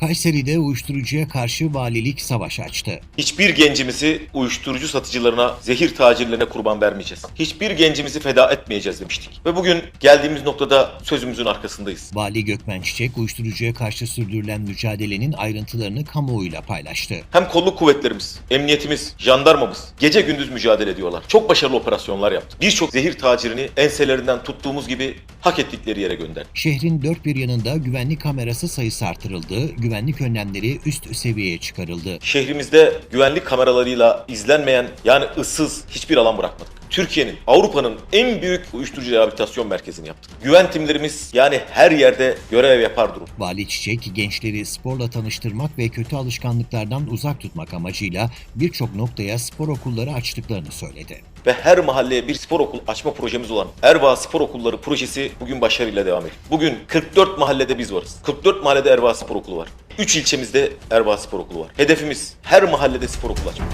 Kayseri'de uyuşturucuya karşı valilik savaş açtı. Hiçbir gencimizi uyuşturucu satıcılarına, zehir tacirlerine kurban vermeyeceğiz. Hiçbir gencimizi feda etmeyeceğiz demiştik. Ve bugün geldiğimiz noktada sözümüzün arkasındayız. Vali Gökmen Çiçek uyuşturucuya karşı sürdürülen mücadelenin ayrıntılarını kamuoyuyla paylaştı. Hem kolluk kuvvetlerimiz, emniyetimiz, jandarmamız gece gündüz mücadele ediyorlar. Çok başarılı operasyonlar yaptık. Birçok zehir tacirini enselerinden tuttuğumuz gibi hak ettikleri yere gönderdik. Şehrin dört bir yanında güvenlik kamerası sayısı artırıldı, güvenlik önlemleri üst seviyeye çıkarıldı. Şehrimizde güvenlik kameralarıyla izlenmeyen yani ıssız hiçbir alan bırakmadık. Türkiye'nin, Avrupa'nın en büyük uyuşturucu rehabilitasyon merkezini yaptık. Güven timlerimiz yani her yerde görev yapar durum. Vali Çiçek gençleri sporla tanıştırmak ve kötü alışkanlıklardan uzak tutmak amacıyla birçok noktaya spor okulları açtıklarını söyledi. Ve her mahalleye bir spor okul açma projemiz olan Erva Spor Okulları projesi bugün başarıyla devam ediyor. Bugün 44 mahallede biz varız. 44 mahallede Erva Spor Okulu var. 3 ilçemizde Erva Spor Okulu var. Hedefimiz her mahallede spor okulu açmak.